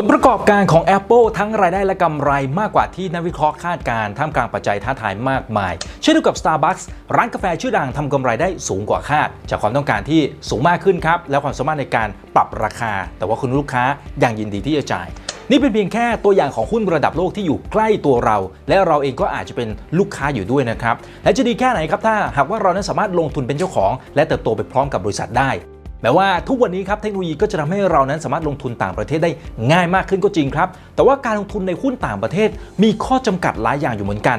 ผลประกอบการของ Apple ทั้งรายได้และกำไรมากกว่าที่นักวิเคราะห์คาดการณ์ท่ามกลางปัจจัยท้าทายมากมาย เช่นเดียวกับ Starbucks ร้านกาแฟชื่อดังทำกำไรได้สูงกว่าคาด จากความต้องการที่สูงมากขึ้นครับ และความสามารถในการปรับราคา แต่ว่าคุณลูกค้ายังยินดีที่จะจ่าย นี่เป็นเพียงแค่ตัวอย่างของหุ้นระดับโลกที่อยู่ใกล้ตัวเรา และเราเองก็อาจจะเป็นลูกค้าอยู่ด้วยนะครับและจะดีแค่ไหนครับถ้าหากว่าเรานั้นสามารถลงทุนเป็นเจ้าของ และเติบโตไปพร้อมกับบริษัทได้ แม้ว่าทุกวันนี้ครับเทคโนโลยีก็จะทำให้เรานั้นสามารถลงทุนต่างประเทศได้ง่ายมากขึ้นก็จริงครับ แต่ว่าการลงทุนในหุ้นต่างประเทศมีข้อจำกัดหลายอย่างอยู่เหมือนกัน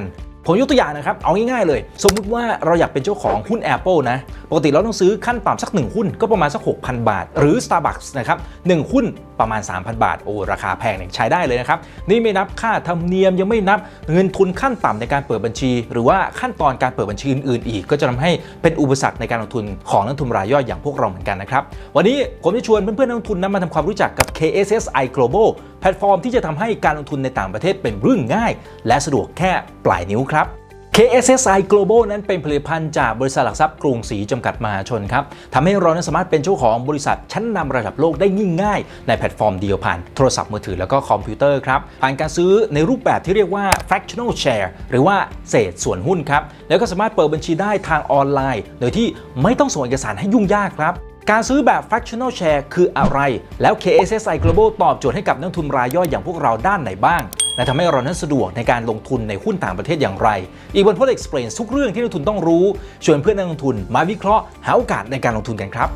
ผมยกตัวอย่างนะครับ เอาง่ายๆเลย สมมุติว่าเราอยากเป็นเจ้าของหุ้น Apple นะ ปกติเราต้องซื้อขั้นต่ำสัก 1 หุ้นก็ประมาณสัก 6,000 บาท หรือ Starbucks นะครับ1หุ้นประมาณ 3,000 บาท โอ้ ราคาแพงเนี่ยใช้ได้เลยนะครับ นี่ไม่นับค่าธรรมเนียมยังไม่นับเงินทุนขั้นต่ำในการเปิดบัญชี หรือว่าขั้นตอนการเปิดบัญชีอื่นๆ อีก ก็จะทำให้เป็นอุปสรรคในการลงทุนของนักทุนรายย่อยอย่างพวกเราเหมือนกันนะครับวันนี้ผมจะชวนเพื่อนๆนักทุนนั้นมาทำความรู้จักกับ KSSI Global แพลตฟอร์มที่จะทำให้การลงทุนในต่างประเทศเป็นเรื่องง่าย และสะดวกแค่ปลายนิ้วครับ KSSI Global นั้นเป็นผลิตภัณฑ์จากบริษัทหลักทรัพย์กรุงศรีจำกัดมหาชนครับทำให้เรานั้นสามารถเป็นเจ้าของบริษัทชั้นนำระดับโลกได้ง่ายๆในแพลตฟอร์มเดียวผ่านโทรศัพท์มือถือแล้วก็คอมพิวเตอร์ครับผ่านการซื้อในรูปแบบที่เรียกว่า fractional share หรือว่าเศษส่วนหุ้นครับแล้วก็สามารถเปิดบัญชีได้ทางออนไลน์ โดยที่ไม่ต้องส่งเอกสารให้ยุ่งยากครับ การซื้อแบบ fractional share คืออะไร แล้ว KSSI Global ตอบโจทย์ให้กับนักลงทุนรายย่อยอย่างพวกเราด้านไหนบ้าง และทำให้เรานั้นสะดวกในการลงทุนในหุ้นต่างประเทศอย่างไร อีกวันพ d Explain ทุกเรื่องที่นักลงทุนต้องรู้ ชวนเพื่อนนักลงทุนมาวิเคราะห์หาโอกาสในการลงทุนกันครับ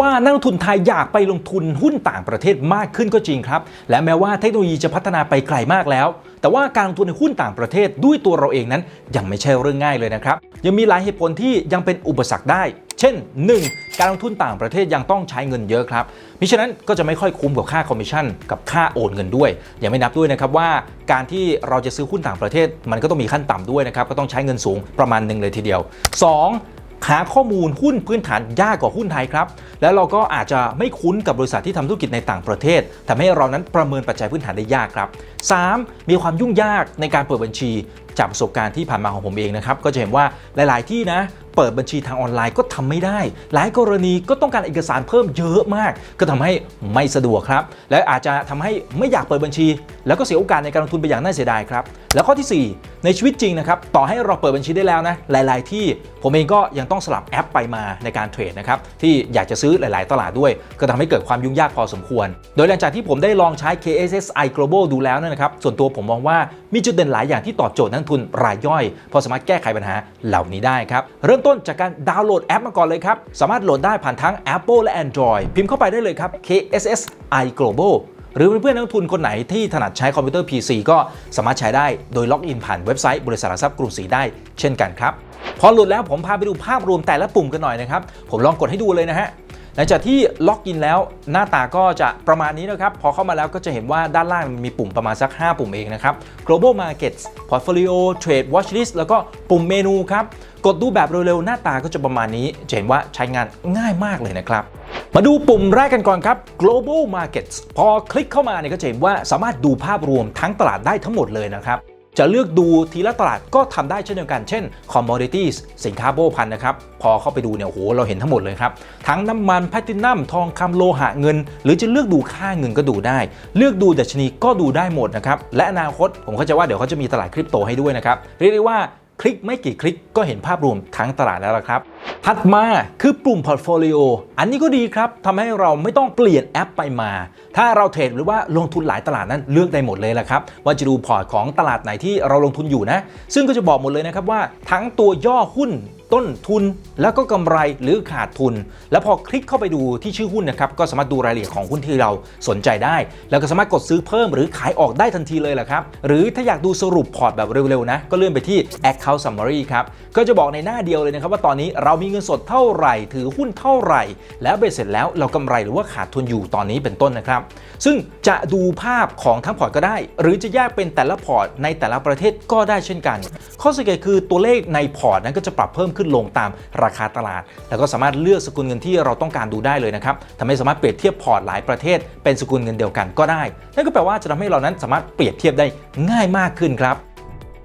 ว่านักลงทุนไทยอยากไปลงทุนหุ้นต่างประเทศมากขึ้นก็จริงครับ และแม้ว่าเทคโนโลยีจะพัฒนาไปไกลมากแล้ว แต่ว่าการลงทุนในหุ้นต่างประเทศด้วยตัวเราเองนั้นยังไม่ใช่เรื่องง่ายเลยนะครับ ยังมีหลายเหตุผลที่ยังเป็นอุปสรรคได้ เช่น 1. การลงทุนต่างประเทศยังต้องใช้เงินเยอะครับมิฉะนั้นก็จะไม่ค่อยคุ้มกับค่าคอมมิชชั่นกับค่าโอนเงินด้วย ยังไม่นับด้วยนะครับว่าการที่เราจะซื้อหุ้นต่างประเทศ มันก็ต้องมีขั้นต่ำด้วยนะครับก็ต้องใช้เงินสูงประมาณหนึ่งเลยทีเดียว 2. หาข้อมูลหุ้นพื้นฐานยากกว่าหุ้นไทยครับ แล้วเราก็อาจจะไม่คุ้นกับบริษัทที่ทำธุรกิจในต่างประเทศทำให้เรานั้นประเมินปัจจัยพื้นฐานได้ยากครับ 3. มีความยุ่งยากในการเปิดบัญชีจากประสบการณ์ที่ผ่านมาของผมเองนะครับก็จะเห็นว่าหลาย ๆ ที่นะ เปิดบัญชีทางออนไลน์ก็ทำไม่ได้ หลายกรณีก็ต้องการเอกสารเพิ่มเยอะมาก ก็ทำให้ไม่สะดวกครับ และอาจจะทำให้ไม่อยากเปิดบัญชี แล้วก็เสียโอกาสในการลงทุนไปอย่างน่าเสียดายครับแล้วข้อที่ 4 ในชีวิตจริงนะครับต่อให้เราเปิดบัญชีได้แล้วนะหลาย ๆ ที่ผมเองก็ยังต้องสลับแอปไปมาในการเทรดนะครับที่อยากจะซื้อหลาย ๆ ตลาดด้วย ก็ทำให้เกิดความยุ่งยากพอสมควร โดยหลังจากที่ผมได้ลองใช้ KSSI Global ดูแล้วนะครับส่วนตัวผมมองว่ามีจุดเด่นหลายอย่างที่ตอบโจทย์นักทุนรายย่อย พอสามารถแก้ไขปัญหาเหล่านี้ได้ครับเริ่มต้นจากการดาวน์โหลดแอปมาก่อนเลยครับ สามารถโหลดได้ผ่านทั้ง Apple และ Android พิมพ์เข้าไปได้เลยครับ KSSI Global หรือเพื่อนๆนักทุนคนไหนที่ถนัดใช้คอมพิวเตอร์ PC ก็สามารถใช้ได้โดยล็อกอินผ่านเว็บไซต์บริษัทหลักทรัพย์กรุงศรีได้เช่นกันครับ พอโหลดแล้วผมพาไปดูภาพรวมแต่ละปุ่มกันหน่อยนะครับ ผมลองกดให้ดูเลยนะฮะหลังจากที่ล็อกอินแล้วหน้าตาก็จะประมาณนี้นะครับ พอเข้ามาแล้วก็จะเห็นว่าด้านล่างมีปุ่มประมาณสัก 5 ปุ่มเองนะครับ global markets portfolio trade watch list แล้วก็ปุ่มเมนูครับ กดดูแบบเร็วๆ หน้าตาก็จะประมาณนี้ จะเห็นว่าใช้งานง่ายมากเลยนะครับ มาดูปุ่มแรกกันก่อนครับ global markets พอคลิกเข้ามาเนี่ยก็จะเห็นว่าสามารถดูภาพรวมทั้งตลาดได้ทั้งหมดเลยนะครับจะเลือกดูทีละตลาดก็ทำได้เช่นเดียวกัน เช่น commodities สินค้าโบพันนะครับ พอเข้าไปดูเนี่ยโหเราเห็นทั้งหมดเลยครับ ทั้งน้ำมันแพลตินัมทองคำโลหะเงิน หรือจะเลือกดูค่าเงินก็ดูได้ เลือกดูดัชนีก็ดูได้หมดนะครับ และอนาคตผมเข้าใจว่าเดี๋ยวเขาจะมีตลาดคริปโตให้ด้วยนะครับ เรียกได้ว่า คลิกไม่กี่คลิกก็เห็นภาพรวมทั้งตลาดแล้วละครับ ถัดมาคือปุ่ม portfolio อันนี้ก็ดีครับทำให้เราไม่ต้องเปลี่ยนแอปไปมา ถ้าเราเทรดหรือว่าลงทุนหลายตลาดนั้นเลือกได้หมดเลยละครับ ว่าจะดูพอร์ตของตลาดไหนที่เราลงทุนอยู่นะ ซึ่งก็จะบอกหมดเลยนะครับว่าทั้งตัวย่อหุ้น ต้นทุนแล้วก็กำไรหรือขาดทุน แล้วพอคลิกเข้าไปดูที่ชื่อหุ้นนะครับก็สามารถดูรายละเอียดของหุ้นที่เราสนใจได้ แล้วก็สามารถกดซื้อเพิ่มหรือขายออกได้ทันทีเลยแหละครับหรือถ้าอยากดูสรุปพอร์ตแบบเร็วๆนะก็เลื่อนไปที่ account summary ครับก็จะบอกในหน้าเดียวเลยนะครับว่าตอนนี้เรามีเงินสดเท่าไหร่ ถือหุ้นเท่าไหร่ แล้วเบ็ดเสร็จแล้วเรากำไรหรือว่าขาดทุนอยู่ตอนนี้เป็นต้นนะครับ ซึ่งจะดูภาพของทั้งพอร์ตก็ได้ หรือจะแยกเป็นแต่ละพอร์ตในแต่ละประเทศก็ได้เช่นกัน ข้อสังเกตคือตัวเลขในพอร์ตนั้นก็จะปรับเพิ่มขึ้นลงตามราคาตลาด แล้วก็สามารถเลือกสกุลเงินที่เราต้องการดูได้เลยนะครับทำให้สามารถเปรียบเทียบพอร์ตหลายประเทศ เป็นสกุลเงินเดียวกันก็ได้ นั่นก็แปลว่าจะทำให้เรานั้นสามารถเปรียบเทียบได้ง่ายมากขึ้นครับ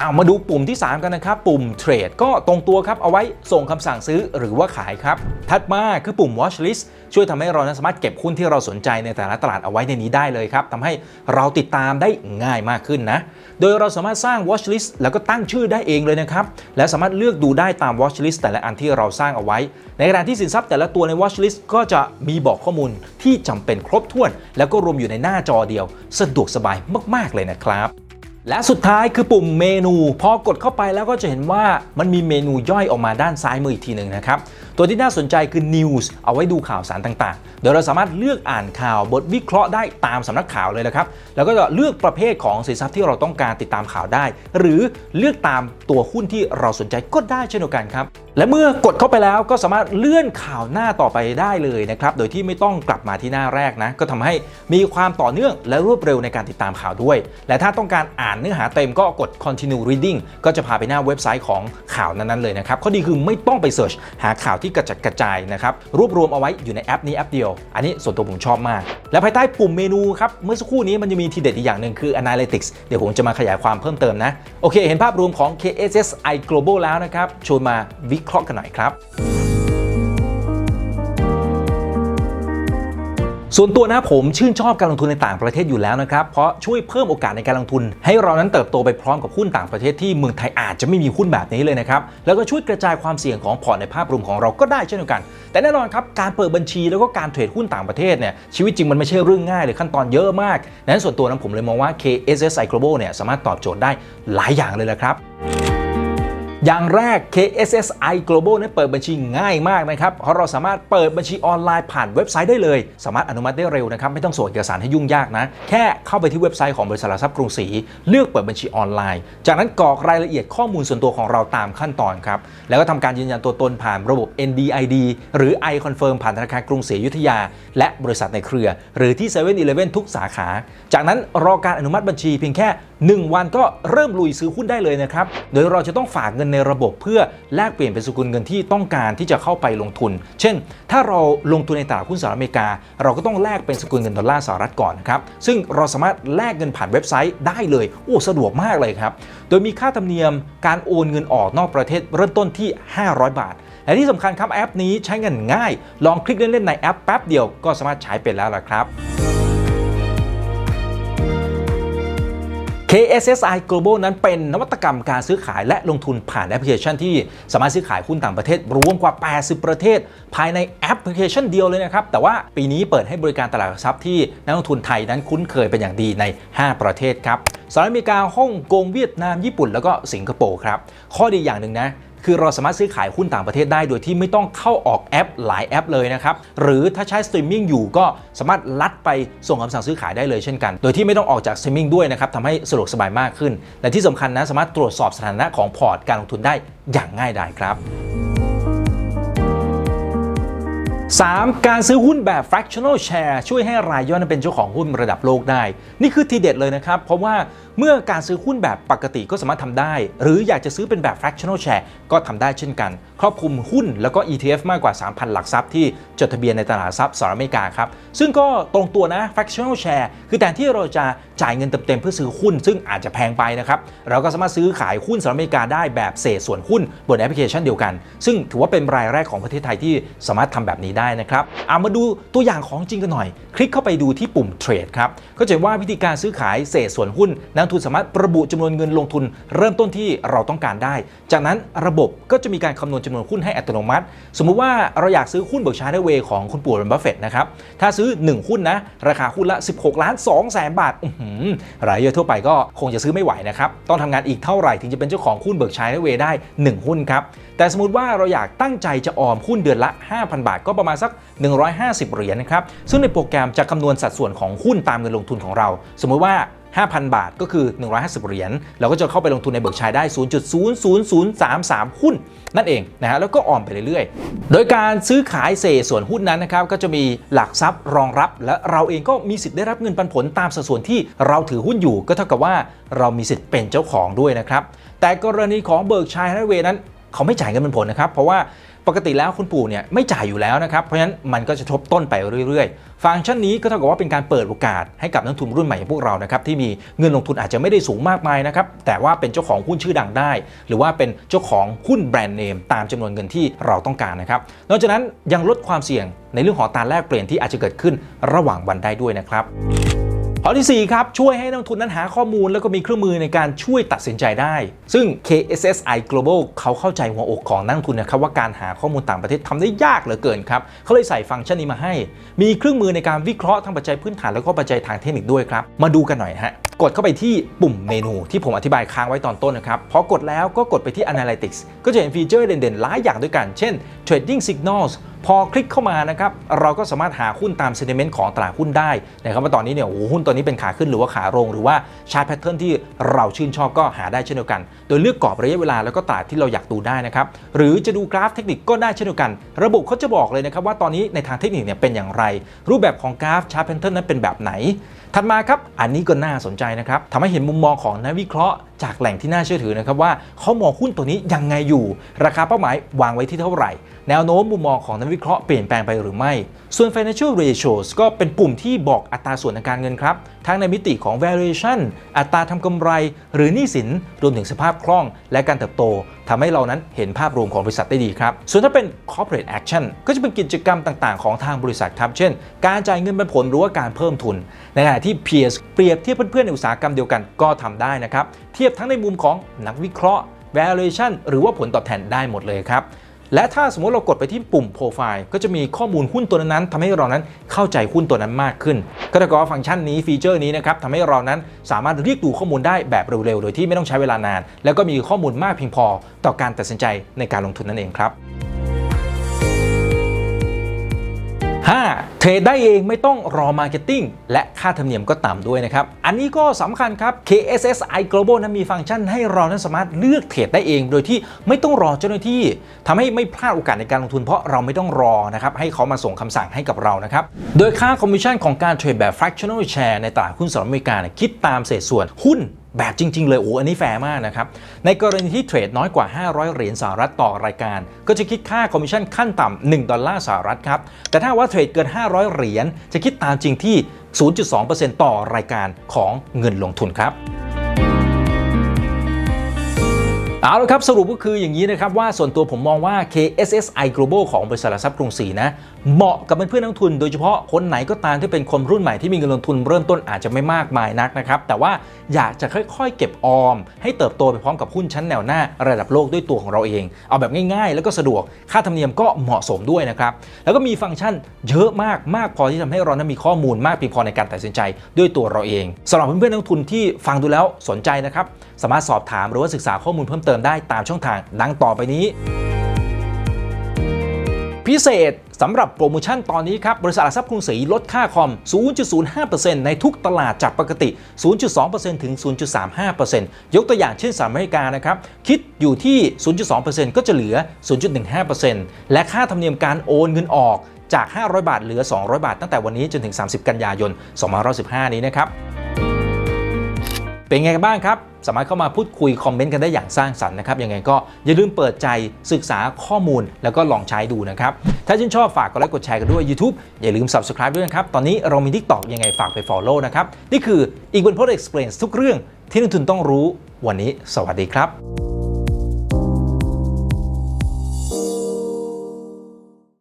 เอามาดูปุ่มที่ 3 กันนะครับ ปุ่มเทรดก็ตรงตัวครับ เอาไว้ส่งคำสั่งซื้อหรือว่าขายครับ ถัดมาคือปุ่ม watch list ช่วยทำให้เรานั้นสามารถเก็บหุ้นที่เราสนใจในแต่ละตลาดเอาไว้ในนี้ได้เลยครับทำให้เราติดตามได้ง่ายมากขึ้นนะ โดยเราสามารถสร้าง watch list แล้วก็ตั้งชื่อได้เองเลยนะครับ และสามารถเลือกดูได้ตาม watch list แต่ละอันที่เราสร้างเอาไว้ ในขณะที่สินทรัพย์แต่ละตัวใน watch list ก็จะมีบอกข้อมูลที่จำเป็นครบถ้วน แล้วก็รวมอยู่ในหน้าจอเดียว สะดวกสบายมาก ๆ เลยนะครับ และสุดท้ายคือปุ่มเมนู พอกดเข้าไปแล้วก็จะเห็นว่ามันมีเมนูย่อยออกมาด้านซ้ายมืออีกทีหนึ่งนะครับ ตัวที่น่าสนใจคือ News เอาไว้ดูข่าวสารต่างๆ โดยเราสามารถเลือกอ่านข่าวบทวิเคราะห์ได้ตามสำนักข่าวเลยนะครับ แล้วก็จะเลือกประเภทของสินทรัพย์ที่เราต้องการติดตามข่าวได้ หรือเลือกตามตัวหุ้นที่เราสนใจก็ได้เช่นเดียวกันครับ และเมื่อกดเข้าไปแล้วก็สามารถเลื่อนข่าวหน้าต่อไปได้เลยนะครับ โดยที่ไม่ต้องกลับมาที่หน้าแรกนะ ก็ทำให้มีความต่อเนื่องและรวดเร็วในการติดตามข่าวด้วย และถ้าต้องการอ่านเนื้อหาเต็มก็กด continue reading ก็จะพาไปหน้าเว็บไซต์ของข่าวนั้นๆเลยนะครับ ข้อดีคือไม่ต้องไปเสิร์ชหาข่าวที่ที่กระจัดกระจายนะครับรวบรวมเอาไว้อยู่ในแอปนี้แอปเดียว อันนี้ส่วนตัวผมชอบมาก และภายใต้ปุ่มเมนูครับเมื่อสักครู่นี้มันจะมีทีเด็ดอีกอย่างหนึ่งคือ analytics เดี๋ยวผมจะมาขยายความเพิ่มเติมนะ โอเค เห็นภาพรวมของ KSSI Global แล้วนะครับชวนมาวิเคราะห์กันหน่อยครับ ส่วนตัวนะผมชื่นชอบการลงทุนในต่างประเทศอยู่แล้วนะครับ เพราะช่วยเพิ่มโอกาสในการลงทุน ให้เรานั้นเติบโตไปพร้อมกับหุ้นต่างประเทศที่เมืองไทยอาจจะไม่มีหุ้นแบบนี้เลยนะครับ แล้วก็ช่วยกระจายความเสี่ยงของพอร์ตในภาพรวมของเราก็ได้เช่นเดียวกัน แต่แน่นอนครับการเปิดบัญชีแล้วก็การเทรดหุ้นต่างประเทศเนี่ยชีวิตจริงมันไม่ใช่เรื่องง่ายเลยขั้นตอนเยอะมากดังนั้นส่วนตัวนั้นผมเลยมองว่า KSSI Global เนี่ยสามารถตอบโจทย์ได้หลายอย่างเลยแหละครับ อย่างแรก KSSI Global นั้นเปิดบัญชีง่ายมากนะครับ เพราะเราสามารถเปิดบัญชีออนไลน์ผ่านเว็บไซต์ได้เลย สามารถอนุมัติได้เร็วนะครับ ไม่ต้องส่งเอกสารให้ยุ่งยากนะ แค่เข้าไปที่เว็บไซต์ของบริษัทหลักทรัพย์กรุงศรีเลือกเปิดบัญชีออนไลน์ จากนั้นกรอกรายละเอียดข้อมูลส่วนตัวของเราตามขั้นตอนครับ แล้วก็ทำการยืนยันตัวตนผ่านระบบ NDID หรือ iConfirm ผ่านธนาคารกรุงศรีอยุธยา และบริษัทในเครือ หรือที่7 e เ e ่ e อทุกสาขา จากนั้นรอการอนุมัติบัญชีเพียงแค่1 วันก็เริ่มลุยซื้อหุ้นได้เลยนะครับ โดยเราจะต้องฝากเงินในระบบเพื่อแลกเปลี่ยนเป็นสกุลเงินที่ต้องการที่จะเข้าไปลงทุน เช่น ถ้าเราลงทุนในตลาดหุ้นสหรัฐอเมริกา เราก็ต้องแลกเป็นสกุลเงินดอลลาร์สหรัฐก่อนนะครับ ซึ่งเราสามารถแลกเงินผ่านเว็บไซต์ได้เลย โอ้ สะดวกมากเลยครับ โดยมีค่าธรรมเนียมการโอนเงินออกนอกประเทศเริ่มต้นที่ 500 บาทและที่สำคัญครับแอปนี้ใช้เงินง่าย ลองคลิกเล่นๆในแอปแป๊บเดียวก็สามารถใช้เป็นแล้วล่ะครับ KSSI Global นั้นเป็นนวัตกรรมการซื้อขายและลงทุนผ่านแอปพลิเคชันที่สามารถซื้อขายหุ้นต่างประเทศ รวมกว่า 80 ประเทศ ภายในแอปพลิเคชันเดียวเลยนะครับ แต่ว่าปีนี้เปิดให้บริการตลาดหลักทรัพย์ที่นักลงทุนไทยนั้นคุ้นเคยเป็นอย่างดีใน 5 ประเทศครับสหรัฐอเมริกาฮ่องกงเวียดนามญี่ปุ่น แล้วก็สิงคโปร์ครับข้อดีอย่างหนึ่งนะ คือเราสามารถซื้อขายหุ้นต่างประเทศได้ โดยที่ไม่ต้องเข้าออกแอปหลายแอปเลยนะครับ หรือถ้าใช้สตรีมมิ่งอยู่ก็สามารถลัดไปส่งคำสั่งซื้อขายได้เลยเช่นกัน โดยที่ไม่ต้องออกจากสตรีมมิ่งด้วยนะครับทำให้สะดวกสบายมากขึ้น และที่สำคัญนะสามารถตรวจสอบสถานะของพอร์ตการลงทุนได้อย่างง่ายดายครับ 3. การซื้อหุ้นแบบ fractional share ช่วยให้รายย่อยนั้นเป็นเจ้าของหุ้นระดับโลกได้ นี่คือทีเด็ดเลยนะครับ เพราะว่าเมื่อการซื้อหุ้นแบบปกติก็สามารถทำได้ หรืออยากจะซื้อเป็นแบบ fractional share ก็ทำได้เช่นกัน ครอบคลุมหุ้นแล้วก็ ETF มากกว่า 3,000 หลักทรัพย์ที่จดทะเบียนในตลาดทรัพย์สหรัฐอเมริกาครับ ซึ่งก็ตรงตัวนะ fractional share คือแทนที่เราจะจ่ายเงินเต็มๆเพื่อซื้อหุ้น ซึ่งอาจจะแพงไปนะครับเราก็สามารถซื้อขายหุ้นสหรัฐอเมริกาได้แบบเศษส่วนหุ้นบนแอปพลิเคชันเดียวกัน ซึ่งถือว่าเป็นรายแรกของประเทศไทยที่สามารถทำแบบนี้ได้นะครับเอามาดูตัวอย่างของจริงกันหน่อย คลิกเข้าไปดูที่ปุ่มเทรดครับก็จะเห็นว่าวิธีการซื้อขายเศษส่วนหุ้นนักทุนสามารถระบุจำนวนเงินลงทุน เริ่มต้นที่เราต้องการได้ จากนั้นระบบก็จะมีการคำนวณจำนวนหุ้นให้อัตโนมัติ สมมุติว่าเราอยากซื้อหุ้นเบิร์กชาร์ดเวย์ของคุณปู่เรนบัฟเฟตต์นะครับถ้าซื้อ 1 หุ้นนะราคาหุ้นละ 16 ล้าน2แสนบาทรายย่อยทั่วไปก็คงจะซื้อไม่ไหวนะครับต้องทำงานอีกเท่าไหร่ถึงจะเป็นเจ้าของหุ้นเบิร์กชาร์ดเวย์ได้ 1 หุ้นครับ แต่สมมติว่าเราอยากตั้งใจจะออมหุ้นเดือนละ 5,000 บาทก็ประมาณสัก 150 เหรียญนะครับ ซึ่งในโปรแกรมจะคำนวณสัดส่วนของหุ้นตามเงินลงทุนของเรา สมมติว่า 5,000 บาทก็คือ 150 เหรียญเราก็จะเข้าไปลงทุนในเบิร์กชัยได้ 0.00033 หุ้น นั่นเองนะฮะแล้วก็ออมไปเรื่อยๆ โดยการซื้อขายเศษส่วนหุ้นนั้นนะครับก็จะมีหลักทรัพย์รองรับ และเราเองก็มีสิทธิ์ได้รับเงินปันผลตามสัดส่วนที่เราถือหุ้นอยู่ ก็เท่ากับว่าเรามีสิทธิ์เป็นเจ้าของด้วยนะครับแต่กรณีของเบิร์กชัยฮัเวย์นั้น เขาไม่จ่ายเงินปันผลนะครับ เพราะว่าปกติแล้วคุณปู่เนี่ยไม่จ่ายอยู่แล้วนะครับ เพราะฉะนั้นมันก็จะทบต้นไปเรื่อยๆ ฟังก์ชันนี้ก็เท่ากับว่าเป็นการเปิดโอกาสให้กับนักทุนรุ่นใหม่อย่างพวกเรานะครับที่มีเงินลงทุนอาจจะไม่ได้สูงมากมายนะครับแต่ว่าเป็นเจ้าของหุ้นชื่อดังได้ หรือว่าเป็นเจ้าของหุ้นแบรนด์เนมตามจำนวนเงินที่เราต้องการนะครับนอกจากนั้นยังลดความเสี่ยงในเรื่องของกาแลกเปลี่ยนที่อาจจะเกิดขึ้นระหว่างวันได้ด้วยนะครับ ข้อที่ 4 ครับ ช่วยให้นักลงทุนนั้นหาข้อมูลแล้วก็มีเครื่องมือในการช่วยตัดสินใจได้ ซึ่ง KSSI Global เขาเข้าใจหัวอกของนักลงทุนนะครับว่าการหาข้อมูลต่างประเทศทำได้ยากเหลือเกินครับเขาเลยใส่ฟังก์ชันนี้มาให้ มีเครื่องมือในการวิเคราะห์ทั้งปัจจัยพื้นฐานแล้วก็ปัจจัยทางเทคนิคด้วยครับมาดูกันหน่อยฮะ กดเข้าไปที่ปุ่มเมนูที่ผมอธิบายค้างไว้ตอนต้นนะครับ พอกดแล้วก็กดไปที่ Analytics ก็จะเห็นฟีเจอร์เด่นๆ หลายอย่างด้วยกัน เช่น Trading Signals พอคลิกเข้ามานะครับ เราก็สามารถหาหุ้นตาม sentiment ของตลาดหุ้นได้นะครับว่าตอนนี้เนี่ยโอ้โหหุ้นตัวนี้เป็นขาขึ้นหรือว่าขาลงหรือว่าชาร์ตแพทเทิร์นที่เราชื่นชอบก็หาได้เช่นเดียวกัน โดยเลือกกรอบระยะเวลาแล้วก็ตลาดที่เราอยากดูได้นะครับ หรือจะดูกราฟเทคนิคก็ได้เช่นเดียวกัน ระบบเขาจะบอกเลยนะครับว่าตอนนี้ในทางเทคนิคเนี่ยเป็นอย่างไร รูปแบบของกราฟชาร์ตแพทเทิร์นนั้นเป็นแบบไหน ถัดมาครับอันนี้ก็น่าสนใจนะครับทำให้เห็นมุมมองของนักวิเคราะห์จากแหล่งที่น่าเชื่อถือนะครับว่าเขามองหุ้นตัวนี้ยังไงอยู่ ราคาเป้าหมายวางไว้ที่เท่าไหร่ แนวโน้มมุมมองของนักวิเคราะห์เปลี่ยนแปลงไปหรือไม่ ส่วน financial ratios ก็เป็นปุ่มที่บอกอัตราส่วนทางการเงินครับ ทั้งในมิติของ valuation อัตราทำกำไร หรือหนี้สิน รวมถึงสภาพคล่อง และการเติบโตทำให้เรานั้นเห็นภาพรวมของบริษัทได้ดีครับ ส่วนถ้าเป็น corporate action ก็จะเป็นกิจกรรมต่างๆ ของทางบริษัทครับ เช่น การจ่ายเงินปันผลหรือว่าการเพิ่มทุน ในขณะที่ peers เปรียบเทียบเพื่อนๆในอุตสาหกรรมเดียวกันก็ทำได้นะครับ เทียบทั้งในมุมของนักวิเคราะห์ valuation หรือว่าผลตอบแทนได้หมดเลยครับ และถ้าสมมติเรากดไปที่ปุ่มโปรไฟล์ก็จะมีข้อมูลหุ้นตัวนั้นๆทำให้เรานั้นเข้าใจหุ้นตัวนั้นมากขึ้นก็เท่ากับว่าฟังก์ชันนี้ฟีเจอร์นี้นะครับทำให้เรานั้นสามารถเรียกดูข้อมูลได้แบบเร็วๆ โดยที่ไม่ต้องใช้เวลานาน แล้วก็มีข้อมูลมากเพียงพอต่อการตัดสินใจในการลงทุนนั่นเองครับ 5. เทรดได้เองไม่ต้องรอมาร์เก็ตติ้งและค่าธรรมเนียมก็ต่ำด้วยนะครับ อันนี้ก็สำคัญครับ KSSI Global นั้นมีฟังก์ชันให้เรานั้นสามารถเลือกเทรดได้เอง โดยที่ไม่ต้องรอเจ้าหน้าที่ทำให้ไม่พลาดโอกาสในการลงทุนเพราะเราไม่ต้องรอนะครับให้เขามาส่งคำสั่งให้กับเรานะครับ โดยค่าคอมมิชชั่นของการเทรดแบบ fractional share ในตลาดหุ้นสหรัฐอเมริกาคิดตามเศษส่วนหุ้น แบบจริง ๆ เลยโอ้อันนี้แฟร์มากนะครับ ในกรณีที่เทรดน้อยกว่า 500 เหรียญสหรัฐต่อรายการ ก็จะคิดค่าคอมมิชชั่นขั้นต่ำ1ดอลลาร์สหรัฐครับ แต่ถ้าว่าเทรดเกิน 500 เหรียญจะคิดตามจริงที่ 0.2%ต่อรายการของเงินลงทุนครับ เอาละครับสรุปก็คืออย่างนี้นะครับว่าส่วนตัวผมมองว่า KSSI Global ของบริษัทหลักทรัพย์กรุงศรีนะเหมาะกับเพื่อนนักทุน โดยเฉพาะคนไหนก็ตามที่เป็นคนรุ่นใหม่ที่มีเงินลงทุนเริ่มต้นอาจจะไม่มากมายนักนะครับแต่ว่าอยากจะค่อยๆ เก็บออม ให้เติบโตไปพร้อมกับหุ้นชั้นแนวหน้าระดับโลกด้วยตัวของเราเอง เอาแบบง่ายๆ แล้วก็สะดวกค่าธรรมเนียมก็เหมาะสมด้วยนะครับแล้วก็มีฟังก์ชันเยอะมากมากพอที่ทำให้เรานั้นมีข้อมูลมากเพียงพอในการตัดสินใจด้วยตัวเราเองสำหรับเพื่อนๆนักทุนที่ฟังดูแล้วสนใจนะครับสามารถสอบถามหรือว่าศึกษาข้อมูลเพิ่มเติมได้ตามช่องทางดังต่อไปนี้ พิเศษสำหรับโปรโมชั่นตอนนี้ครับ บริษัทหลักทรัพย์กรุงศรีลดค่าคอม 0.05%ในทุกตลาดจากปกติ 0.2%ถึง 0.35%ยกตัวอย่างเช่นสหรัฐอเมริกานะครับ คิดอยู่ที่ 0.2%ก็จะเหลือ 0.15%และค่าธรรมเนียมการโอนเงินออกจาก 500 บาทเหลือ 200 บาท ตั้งแต่วันนี้จนถึง 30 กันยายน 2515 นี้นะครับ เป็นไงกันบ้างครับ สามารถเข้ามาพูดคุยคอมเมนต์กันได้อย่างสร้างสรรค์นะครับยังไงก็อย่าลืมเปิดใจศึกษาข้อมูลแล้วก็ลองใช้ดูนะครับ ถ้าชื่นชอบฝากกดไลค์กดแชร์กันด้วย YouTube อย่าลืม Subscribe ด้วยนะครับ ตอนนี้เรามีทิกตอกยังไงฝากไป Follow นะครับ นี่คืออีกวันพอดเอ็กซ์เพรสทุกเรื่องที่นักทุนต้องรู้วันนี้ สวัสดีครับ